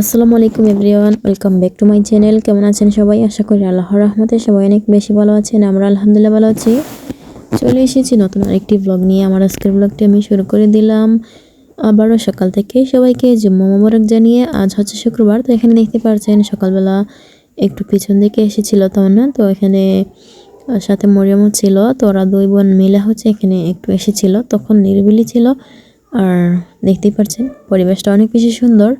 আসসালামু আলাইকুম everyone, welcome back to my channel. কেমন আছেন সবাই? আশা করি আল্লাহর রহমতে সবাই অনেক বেশি ভালো আছেন, আমরা আলহামদুলিল্লাহ ভালো আছি। চলে এসেছি নতুন আরেকটি ব্লগ নিয়ে। আমার আজকের ব্লগটি আমি শুরু করে দিলাম। আবারও সকাল থেকে সবাইকে জুম্মা মোবারক জানিয়ে, আজ হচ্ছে শুক্রবার। তো এখানে দেখতে পারছেন, সকালবেলা একটু পিছন দিকে এসেছিল না তো এখানে সাথে মরিয়মও ছিল। তো ওরা দুই বোন মিলে হচ্ছে এখানে একটু এসেছিল। তখন নিরিবিলি ছিল। আর দেখতেই পারছেন, পরিবেশটা অনেক বেশি সুন্দর।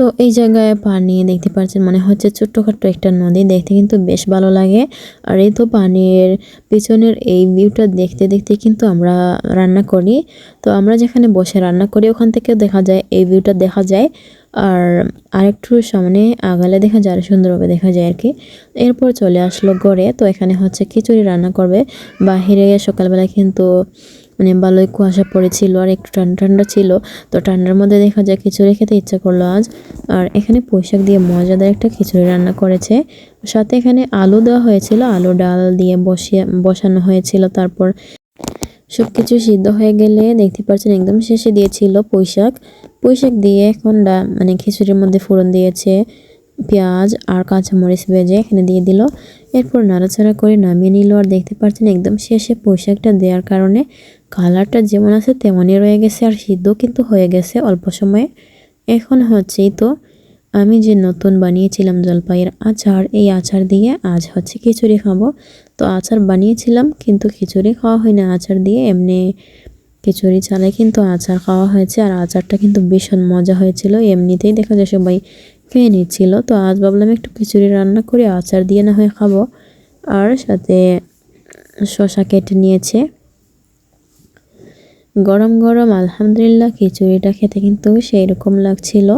তো এই জায়গায় পানি দেখতে পাচ্ছেন মানে হচ্ছে ছোট্টখাট্ট একটা নদী, দেখতে কিন্তু বেশ ভালো লাগে। আর এই তো পানির পিছনের এই ভিউটা দেখতে দেখতে কিন্তু আমরা রান্না করি। তো আমরা যেখানে বসে রান্না করি, ওখান থেকেও দেখা যায়, এই ভিউটা দেখা যায়। আর আরেকটু সামনে আগালে দেখা যায় আরও সুন্দরভাবে দেখা যায় আর কি। এরপর চলে আসলো গড়ে, তো এখানে হচ্ছে খিচুড়ি রান্না করবে। বাহিরে সকালবেলায় কিন্তু মানে ভালোই কুয়াশা পড়েছিল আর একটু ঠান্ডা ঠান্ডা ছিল। তো ঠান্ডার মধ্যে দেখা যায় খিচুড়ি খেতে ইচ্ছা করল আজ। আর এখানে পোশাক দিয়ে মজাদার একটা খিচুড়ি রান্না করেছে। সাথে এখানে আলু দেওয়া হয়েছিল। আলু ডাল দিয়ে বসিয়ে, বসানো হয়েছিল। তারপর সব কিছু সিদ্ধ হয়ে গেলে দেখতে পাচ্ছেন একদম শেষে দিয়েছিল পুঁইশাক। পুঁইশাক দিয়ে এখন মানে খিচুড়ির মধ্যে ফোড়ন দিয়েছে, পেঁয়াজ আর কাঁচামরিচ ভেজে এখানে দিয়ে দিল। এরপর নাড়াচাড়া করে নামিয়ে নিল। আর দেখতে পাচ্ছেন একদম শেষে পোশাকটা দেওয়ার কারণে কালারটা যেমন আছে তেমনই রয়ে গেছে আর সিদ্ধ কিন্তু হয়ে গেছে অল্প সময়ে। এখন হচ্ছেই তো আমি যে নতুন বানিয়েছিলাম জলপাইয়ের আচার, এই আচার দিয়ে আজ হচ্ছে খিচুড়ি খাব। তো আচার বানিয়েছিলাম কিন্তু খিচুড়ি খাওয়া হয় না আচার দিয়ে এমনি খিচুড়ি চালে কিন্তু আচার খাওয়া হয়েছে আর আচারটা কিন্তু ভীষণ মজা হয়েছিল। এমনিতেই দেখা যায় সবাই খেয়ে নিচ্ছিল। তো আজ ভাবলাম একটু খিচুড়ি রান্না করে আচার দিয়ে না হয়ে খাব। আর সাথে শশা কেটে নিয়েছে। গরম গরম, আলহামদুলিল্লাহ খিচুড়িটা খেতে কিন্তু সেই রকম লাগছিল।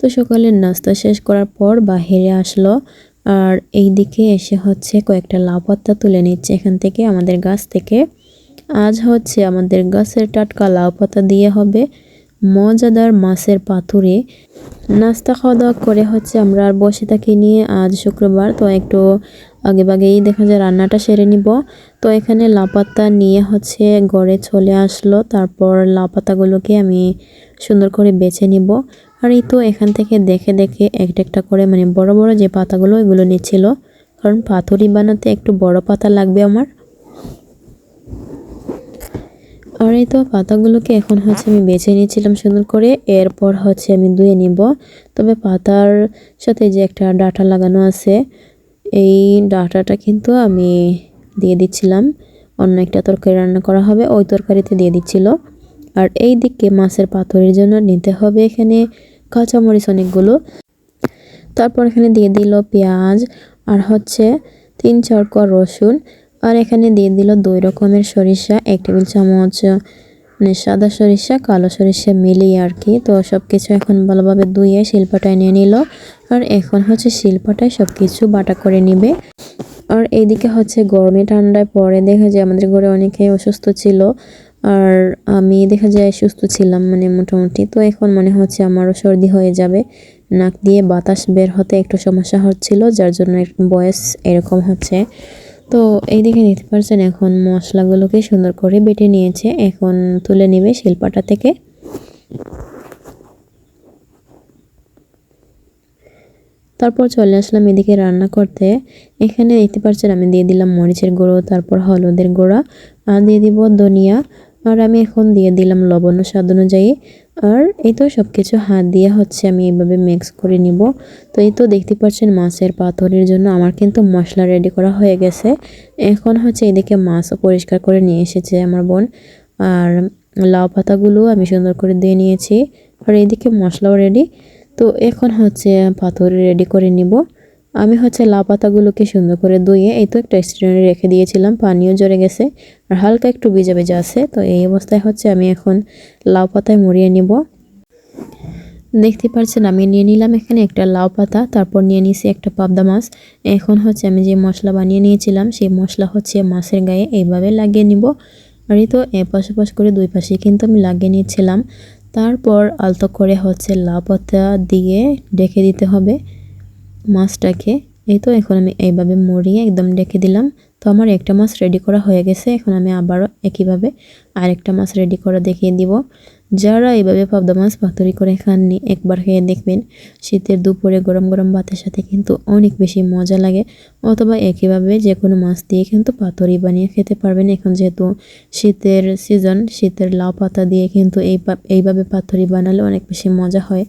তো সকালের নাস্তা শেষ করার পর বাহিরে আসলো আর এই দিকে এসে হচ্ছে কয়েকটা লাউপাতা তুলে নিচ্ছে এখান থেকে আমাদের গাছ থেকে। আজ হচ্ছে আমাদের গাছের টাটকা লাউপাতা দিয়ে হবে। মজাদার মাছের পাথুরে নাস্তা খাওয়া দাওয়া করে হচ্ছে আমরা আর বসে থাকি নিয়ে আজ শুক্রবার, তো একটু আগে বাগেই দেখা যায় রান্নাটা সেরে নিব। তো এখানে লাপাতা নিয়ে হচ্ছে গড়ে চলে আসলো, তারপর লাপাতাগুলোকে আমি সুন্দর করে বেছে নিব। আর এই তো এখান থেকে দেখে দেখে একটা একটা করে মানে বড় বড় যে পাতাগুলো এগুলো নিচ্ছিল। কারণ পাথুরি বানাতে একটু বড় পাতা লাগবে আমার। আর এই তো পাতাগুলোকে এখন হচ্ছে আমি বেছে নিয়েছিলাম সুন্দর করে। এরপর হচ্ছে আমি ধুয়ে নিব। তবে পাতার সাথে যে একটা ডাটা লাগানো আছে, এই ডাটাটা কিন্তু আমি দিয়ে দিচ্ছিলাম। অন্য একটা তরকারি রান্না করা হবে, ওই তরকারিতে দিয়ে দিচ্ছিল। আর এই দিকে মাছের পাথরের জন্য নিতে হবে এখানে কাঁচামরিচ অনেকগুলো। তারপর এখানে দিয়ে দিল পেঁয়াজ, আর হচ্ছে তিন চার কর রসুন। আর এখানে দিয়ে দিল দুই রকমের সরিষা, এক টেবিল চামচ মানে সাদা সরিষা, কালো সরিষা মিলিয়ে আর কি। তো সব কিছু এখন ভালোভাবে ধুয়ে শিল্পাটায় নিয়ে নিল। আর এখন হচ্ছে শিল্পাটায় সব কিছু বাটা করে নিবে। আর এইদিকে হচ্ছে গরমে ঠান্ডায় পরে দেখা যায় আমাদের ঘরে অনেকে অসুস্থ ছিল। আর আমি দেখা যায় সুস্থ ছিলাম মানে মোটামুটি। তো এখন মনে হচ্ছে আমারও সর্দি হয়ে যাবে। নাক দিয়ে বাতাস বের হতে একটু সমস্যা হচ্ছিল, যার জন্য বয়স এরকম হচ্ছে। তো এইদিকে দেখতে পাচ্ছেন এখন মশলাগুলোকে সুন্দর করে বেটে নিয়েছে। এখন তুলে নেবে শিল্পাটা থেকে। তারপর চলে আসলাম এদিকে রান্না করতে। এখানে দেখতে পাচ্ছেন আমি দিয়ে দিলাম মরিচের গুঁড়ো, তারপর হলুদের গুঁড়া, আর দিয়ে দিব ধনিয়া। আর আমি এখন দিয়ে দিলাম লবণ স্বাদ অনুযায়ী। আর এই তো সব কিছু হাত দিয়ে হচ্ছে আমি এইভাবে মিক্স করে নিব। তো এই তো দেখতে পাচ্ছেন মাছের পাথরের জন্য আমার কিন্তু মশলা রেডি করা হয়ে গেছে। এখন হচ্ছে এদিকে মাছও পরিষ্কার করে নিয়ে এসেছে আমার বোন। আর লাউ পাতাগুলো আমি সুন্দর করে দিয়ে নিয়েছি। আর এইদিকে মশলাও রেডি তো এখন হচ্ছে পাথর রেডি করে নিব। আমি হচ্ছে লাউ পাতাগুলোকে সুন্দর করে ধুয়ে এই তো একটা স্ট্যান্ডে রেখে দিয়েছিলাম, পানিও জড়ে গেছে আর হালকা একটু ভিজা ভিজা আছে। তো এই অবস্থায় হচ্ছে আমি এখন লাউ পাতায় মরিয়ে নিব। দেখতে পাচ্ছেন আমি নিয়ে নিলাম এখানে একটা লাউ পাতা, তারপর নিয়ে নিয়েছি একটা পাবদা মাছ। এখন হচ্ছে আমি যে মশলা বানিয়ে নিয়েছিলাম, সেই মশলা হচ্ছে মাছের গায়ে এইভাবে লাগিয়ে নিব। আর এই তো এ পাশে পাশ করে দুই পাশে কিন্তু আমি লাগিয়ে নিয়েছিলাম। তারপর আলতো করে হচ্ছে লাউ পাতা দিয়ে ডেকে দিতে হবে। মাছটাকে, এই তো এখন আমি এইভাবে মরিয়ে একদম ডেকে দিলাম। তো আমার একটা মাছ রেডি করা হয়ে গেছে, এখন আমি আবারও একইভাবে আরেকটা মাছ রেডি করা দেখিয়ে দিব। যারা এইভাবে পাবদা মাছ পাতুরি করে খাননি, একবার খেয়ে দেখবেন। শীতের দুপুরে গরম গরম ভাতের সাথে কিন্তু অনেক বেশি মজা লাগে। অথবা একইভাবে যে কোনো মাছ দিয়ে কিন্তু পাতুরি বানিয়ে খেতে পারবেন। এখন যেহেতু শীতের সিজন শীতের লাউ পাতা দিয়ে কিন্তু এই এইভাবে পাতুরি বানালে অনেক বেশি মজা হয়।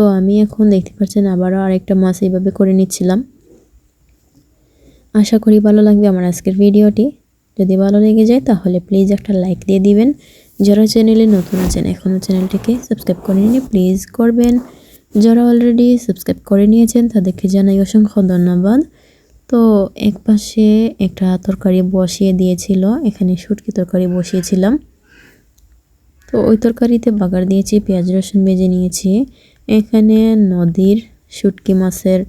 তো আমি এখন দেখতে পাচ্ছেন আবারও আরেকটা মাছ এইভাবে করে নিচ্ছিলাম। আশা করি ভালো লাগবে আমার আজকের ভিডিওটি। যদি ভালো লেগে যায় তাহলে প্লিজ একটা লাইক দিয়ে দিবেন। যারা চ্যানেলে নতুন আছেন এখনও চ্যানেলটিকে সাবস্ক্রাইব করে নিয়ে প্লিজ করবেন। যারা অলরেডি সাবস্ক্রাইব করে নিয়েছেন তাদেরকে জানাই অসংখ্য ধন্যবাদ। তো এক পাশে একটা তরকারি বসিয়ে দিয়েছিল, এখানে শুটকি তরকারি বসিয়েছিলাম। তো ওই তরকারিতে বাগার দিয়েছি, পেঁয়াজ রসুন বেজে নিয়েছি। এখানে নদীর শুটকি মাছের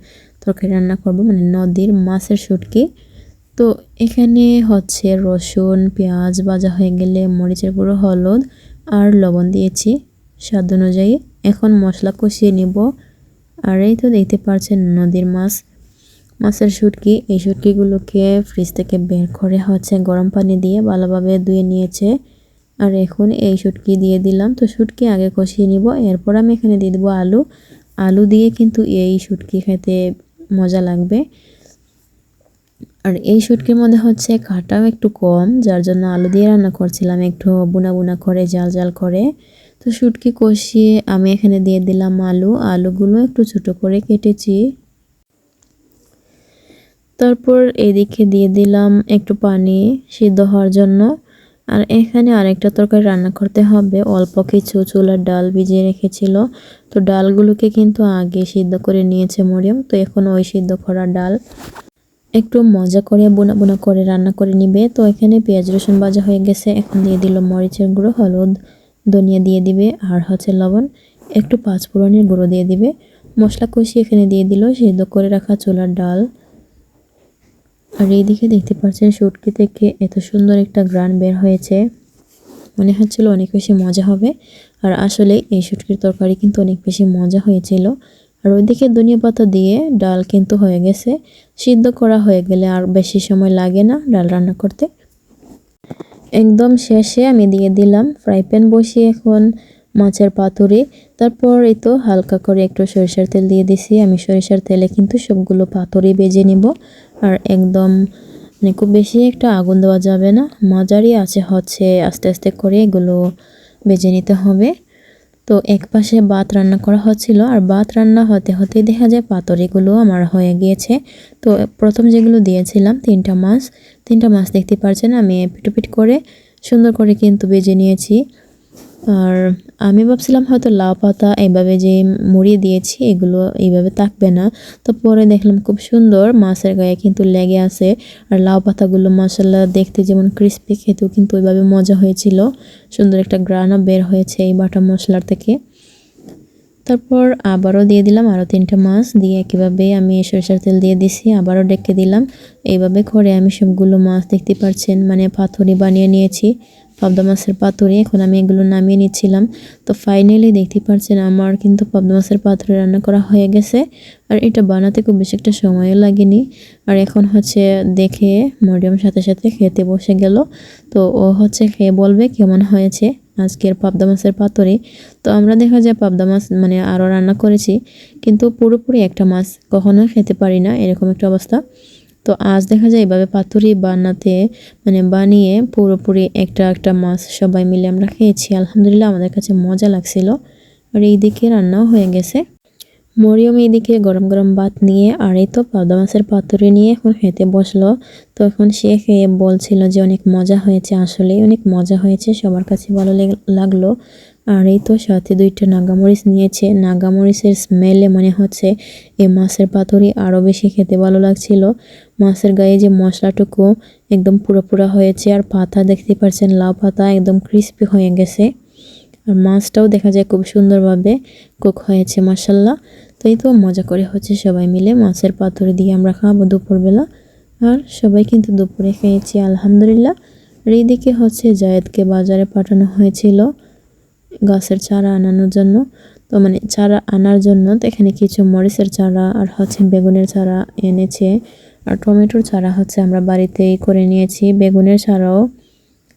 তরকারি রান্না করব মানে নদীর মাছের শুটকি। তো এখানে হচ্ছে রসুন, পেঁয়াজ ভাজা হয়ে গেলে মরিচের গুঁড়ো, হলুদ আর লবণ দিয়েছি স্বাদ অনুযায়ী। এখন মশলা কষিয়ে নিব। আর এই তো দেখতে পাচ্ছেন নদীর মাছ, মাছের শুটকি। এই শুটকিগুলোকে ফ্রিজ থেকে বের করে হচ্ছে গরম পানি দিয়ে ভালোভাবে ধুয়ে নিয়েছে। আর এখন এই শুটকি দিয়ে দিলাম। তো শুটকি আগে কষিয়ে নিব। এরপর আমি এখানে দিয়ে দেবো আলু। আলু দিয়ে কিন্তু এই শুটকি খেতে মজা লাগবে। আর এই শুটকির মধ্যে হচ্ছে কাটাও একটু কম, যার জন্য আলু দিয়ে রান্না করছিলাম একটু বুনা বুনা করে, জাল জাল করে। তো শুটকি কষিয়ে আমি এখানে দিয়ে দিলাম আলু। আলুগুলো একটু ছোট করে কেটেছি। তারপর এদিকে দিয়ে দিলাম একটু পানি সিদ্ধ হওয়ার জন্য। আর এখানে আরেকটা তরকারি রান্না করতে হবে। অল্প কিছু চুলার ডাল ভিজিয়ে রেখেছিল। তো ডালগুলোকে কিন্তু আগে সিদ্ধ করে নিয়েছে মরিয়ম। তো এখন ওই সিদ্ধ করা ডাল। একটু মজা করে বোনা বোনা করে রান্না করে নিবে। তো এখানে পেঁয়াজ রসুন ভাজা হয়ে গেছে। এখন দিয়ে দিল মরিচের গুঁড়ো, হলুদ, ধনিয়া দিয়ে দিবে আর হচ্ছে লবণ। একটু পাঁচ পাঁচফোড়নের গুঁড়ো দিয়ে দিবে। মশলা কষিয়ে এখানে দিয়ে দিল সিদ্ধ করে রাখা চুলার ডাল। আর এইদিকে দেখতে পাচ্ছেন শুটকি থেকে এত সুন্দর একটা গ্রান বের হয়েছে। মনে হচ্ছিল অনেক বেশি মজা হবে। আর আসলে এই শুটকির তরকারি কিন্তু অনেক বেশি মজা হয়েছিল। আর ওইদিকে ধনিয়া পাতা দিয়ে ডাল কিন্তু হয়ে গেছে। সিদ্ধ করা হয়ে গেলে আর বেশি সময় লাগে না ডাল রান্না করতে। একদম শেষে আমি দিয়ে দিলাম ফ্রাই প্যান বসিয়ে এখন মাছের পাতুরি। তারপর এই তো হালকা করে একটু সরিষার তেল দিয়ে দিছি। আমি সরিষার তেলে কিন্তু সবগুলো পাতুরি বেজে নিব। আর একদম মানে খুব বেশি একটা আগুন দেওয়া যাবে না। মাঝারি আছে হচ্ছে আস্তে আস্তে করে এগুলো বেজে নিতে হবে। তো এক পাশে ভাত রান্না করা হচ্ছিল। আর ভাত রান্না হতে হতে দেখা যায় পাতরিগুলো আমার হয়ে গিয়েছে। তো প্রথম যেগুলো দিয়েছিলাম, তিনটা মাছ। তিনটা মাছ দেখতে পারছেন আমি পিটুপিট করে সুন্দর করে কিন্তু বেজে নিয়েছি। আর আমি ভাবছিলাম হয়তো লাউ পাতা এইভাবে যে মুড়িয়ে দিয়েছি, এগুলো এইভাবে থাকবে না। তো পরে দেখলাম খুব সুন্দর, মাছের গায়ে কিন্তু লেগে আছে। আর লাউ পাতাগুলো মশলা দেখতে যেমন ক্রিস্পি খেতেও কিন্তু ওইভাবে মজা হয়েছিল। সুন্দর একটা গ্রানও বের হয়েছে এই বাটা মশলার থেকে। তারপর আবারও দিয়ে দিলাম আরও তিনটা মাছ, দিয়ে কীভাবে আমি সরিষার তেল দিয়ে দিছি, আবারও ডেকে দিলাম। এইভাবে করে আমি সবগুলো মাছ দেখতে পারছেন মানে পাথরি বানিয়ে নিয়েছি। পাবদা মাছের এখন আমি এগুলো নামিয়ে নিচ্ছিলাম। তো ফাইনালি দেখতে পাচ্ছেন আমার কিন্তু পাবদা মাছের রান্না করা হয়ে গেছে। আর এটা বানাতে খুব বেশি একটা সময়ও লাগেনি। আর এখন হচ্ছে দেখে মরিয়ম সাথে সাথে খেতে বসে গেল। তো ও হচ্ছে খেয়ে বলবে কেমন হয়েছে আজকের পাবদা মাছের পাতুরি। তো আমরা দেখা যায় পাবদা মাছ মানে আরও রান্না করেছি, কিন্তু পুরোপুরি একটা মাছ কখনোই খেতে পারি না, এরকম একটা অবস্থা। তো আজ দেখা যায় এভাবে পাথরি বানাতে মানে বানিয়ে পুরোপুরি একটা একটা মাছ সবাই মিলে আমরা খেয়েছি। আলহামদুলিল্লাহ আমাদের কাছে মজা লাগছিল। আর এইদিকে রান্নাও হয়ে গেছে। মরিয়ম এইদিকে গরম গরম ভাত নিয়ে আর এই তো পাবদা মাছের পাতুরি নিয়ে এখন খেতে বসল। তো এখন সে খেয়ে বলছিল যে অনেক মজা হয়েছে আসলে অনেক মজা হয়েছে, সবার কাছে ভালো লাগল। আর এই তো সাথে দুইটা নাগামরিচ নিয়েছে। নাগামরিচের স্মেলে মনে হচ্ছে এই মাছের পাতুরি আরও বেশি খেতে ভালো লাগছিল। মাছের গায়ে যে মশলাটুকু একদম পুরো হয়েছে আর পাতা দেখতে পাচ্ছেন, লাউ পাতা একদম ক্রিস্পি হয়ে গেছে। আর মাছটাও দেখা যায় খুব সুন্দরভাবে কুক হয়েছে মাসাল্লাহ তো এই তো মজা করে হচ্ছে সবাই মিলে মাছের পাথরে দিয়ে আমরা খাব দুপুরবেলা। আর সবাই কিন্তু দুপুরে খেয়েছি, আলহামদুলিল্লাহ। আর এইদিকে হচ্ছে জায়েদকে বাজারে পাঠানো হয়েছিল গাছের চারা আনানোর জন্য। তো মানে চারা আনার জন্য তো এখানে কিছু মরিচের চারা আর হচ্ছে বেগুনের চারা এনেছে। আর টমেটোর চারা হচ্ছে আমরা বাড়িতেই করে নিয়েছি। বেগুনের চারাও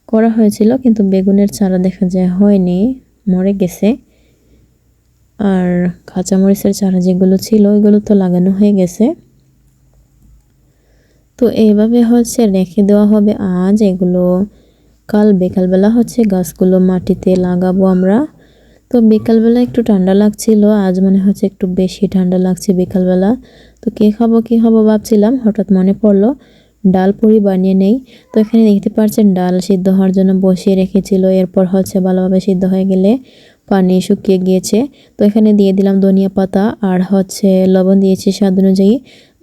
করা হয়েছিল, কিন্তু বেগুনের চারা দেখা যায় হয়নি, মরে গেছে। আর কাঁচামরিচের চারা যেগুলো ছিল, ওইগুলো তো লাগানো হয়ে গেছে। তো এইভাবে হচ্ছে রেখে দেওয়া হবে। আজ এগুলো কাল বিকালবেলা হচ্ছে গাছগুলো মাটিতে লাগাবো আমরা। তো বিকালবেলা একটু ঠান্ডা লাগছিল, আজ মনে হচ্ছে একটু বেশি ঠান্ডা লাগছে বিকালবেলা। তো কে খাব, কী খাব ভাবছিলাম, হঠাৎ মনে পড়ল ডাল পুরি বানিয়ে নেই। তো এখানে দেখতে পাচ্ছেন ডাল সিদ্ধ হওয়ার জন্য বসিয়ে রেখেছিল। এরপর হচ্ছে ভালোভাবে সিদ্ধ হয়ে গেলে পানি শুকিয়ে গিয়েছে। তো এখানে দিয়ে দিলাম ধনিয়া পাতা আর হচ্ছে লবণ দিয়েছি স্বাদ অনুযায়ী।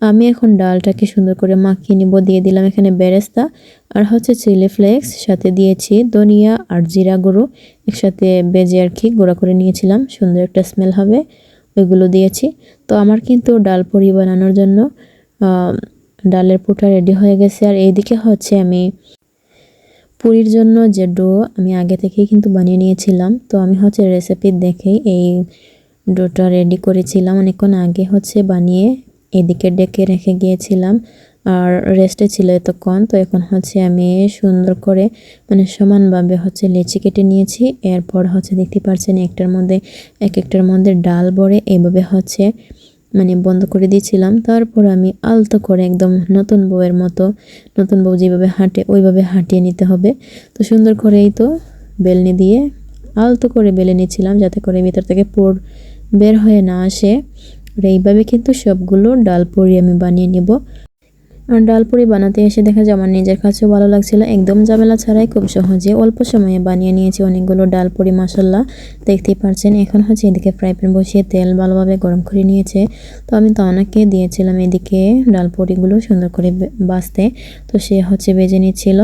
আমি এখন ডালটাকে সুন্দর করে মাখিয়ে নিব। দিয়ে দিলাম এখানে বেরেস্তা আর হচ্ছে চিলি ফ্লেক্স, সাথে দিয়েছি ধনিয়া আর জিরা গুঁড়ো। একসাথে বেজে আর কি গুঁড়া করে নিয়েছিলাম। সুন্দর একটা স্মেল হবে। ওইগুলো দিয়েছি। তো আমার কিন্তু ডাল পুরি বানানোর জন্য ডালের পুটা রেডি হয়ে গেছে। আর এইদিকে হচ্ছে আমি পুরীর জন্য যে ডো আমি আগে থেকেই কিন্তু বানিয়ে নিয়েছিলাম। তো আমি হচ্ছে রেসিপি দেখেই এই ডোটা রেডি করেছিলাম। অনেকক্ষণ আগে হচ্ছে বানিয়ে এদিকে ডেকে রেখে গিয়েছিলাম। আর রেস্টে ছিল এতক্ষণ। তো এখন হচ্ছে আমি সুন্দর করে মানে সমানভাবে হচ্ছে লেচি কেটে নিয়েছি। এরপর হচ্ছে দেখতে পাচ্ছেন একটার মধ্যে, এক একটার মধ্যে ডাল ভরে এভাবে হচ্ছে মানে বন্ধ করে দিয়েছিলাম। তারপর আমি আলতো করে একদম নতুন বউয়ের মতো, নতুন বউ যেভাবে হাঁটে ওইভাবে হাঁটিয়ে নিতে হবে। তো সুন্দর করেই তো বেলনি দিয়ে আলতো করে বেলে নিচ্ছিলাম যাতে করে ভিতর থেকে পোর বের হয়ে না আসে। আর এইভাবে কিন্তু সবগুলো ডাল পরিয়ে আমি বানিয়ে নেব। আর ডালপুরি বানাতে এসে দেখা যায় আমার নিজের কাছেও ভালো লাগছিল। একদম ঝামেলা ছাড়াই খুব সহজে অল্প সময়ে বানিয়ে নিয়েছি অনেকগুলো ডাল ডালপুরি, মশলা। দেখতেই পারছেন এখন হচ্ছে এদিকে ফ্রাই প্যান বসিয়ে তেল ভালোভাবে গরম করে নিয়েছে। তো আমি তো অনেকে দিয়েছিলাম এদিকে ডালপুরিগুলো সুন্দর করে বাঁচতে। তো সে হচ্ছে বেজে নিচ্ছিল।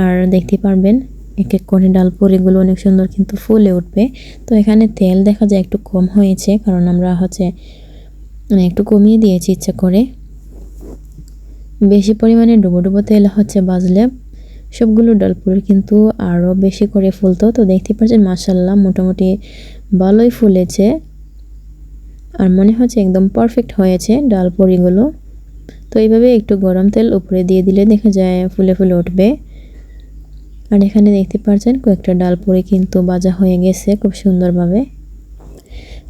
আর দেখতে পারবেন, এক এক করে ডালপুরিগুলো অনেক সুন্দর কিন্তু ফুলে উঠবে। তো এখানে তেল দেখা যায় একটু কম হয়েছে, কারণ আমরা হচ্ছে মানে একটু কমিয়ে দিয়েছি ইচ্ছা করে। বেশি পরিমাণে ডুবো ডুবো তেল হচ্ছে বাজলে সবগুলো ডালপুরি কিন্তু আরও বেশি করে ফুলতো। তো দেখতে পাচ্ছেন মাসাল্লাহ মোটামুটি ভালোই ফুলেছে। আর মনে হচ্ছে একদম পারফেক্ট হয়েছে ডালপুরিগুলো। তো এইভাবে একটু গরম তেল উপরে দিয়ে দিলে দেখা যায় ফুলে ফুলে উঠবে। আর এখানে দেখতে পাচ্ছেন, কয়েকটা ডালপুরি কিন্তু বাজা হয়ে গেছে খুব সুন্দরভাবে।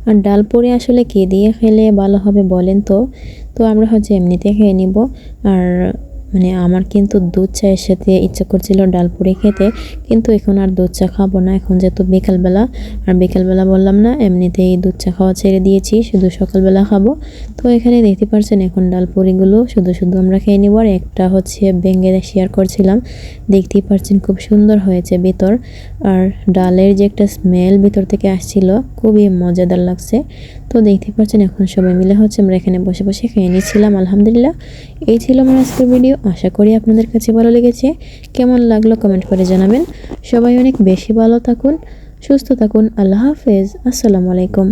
আর ডাল পরে আসলে কে দিয়ে খেলে ভালো হবে বলেন তো? তো আমরা হচ্ছে এমনিতে খেয়ে নিব। আর মানে আমার কিন্তু দুধ চায়ের সাথে ইচ্ছা করছিল ডাল পুরি খেতে, কিন্তু এখন আর দুধ চা খাব না। এখন যেহেতু বিকালবেলা, আর বিকালবেলা বললাম না, এমনিতেই দুধ চা খাওয়া ছেড়ে দিয়েছি, শুধু সকালবেলা খাব। তো এখানে দেখতে পারছেন এখন ডাল পুরিগুলো শুধু শুধু আমরা খেয়ে নিব, আর একটা হচ্ছে বেঙ্গে শেয়ার করছিলাম। দেখতেই পারছেন খুব সুন্দর হয়েছে ভিতর, আর ডালের যে একটা স্মেল ভিতর থেকে আসছিল, খুবই মজাদার লাগছে। তো দেখতে পাচ্ছেন এখন সবাই মিলে হচ্ছে আমরা এখানে বসে বসে খেয়ে নিচ্ছিলাম, আলহামদুলিল্লাহ। এই ছিল আমার আজকের ভিডিও আশা করি আপনাদের কাছে ভালো লেগেছে। কেমন লাগল কমেন্ট করে জানাবেন। সবাই অনেক বেশি ভালো থাকুন, সুস্থ থাকুন। আল্লাহ হাফেজ। আসসালামু আলাইকুম।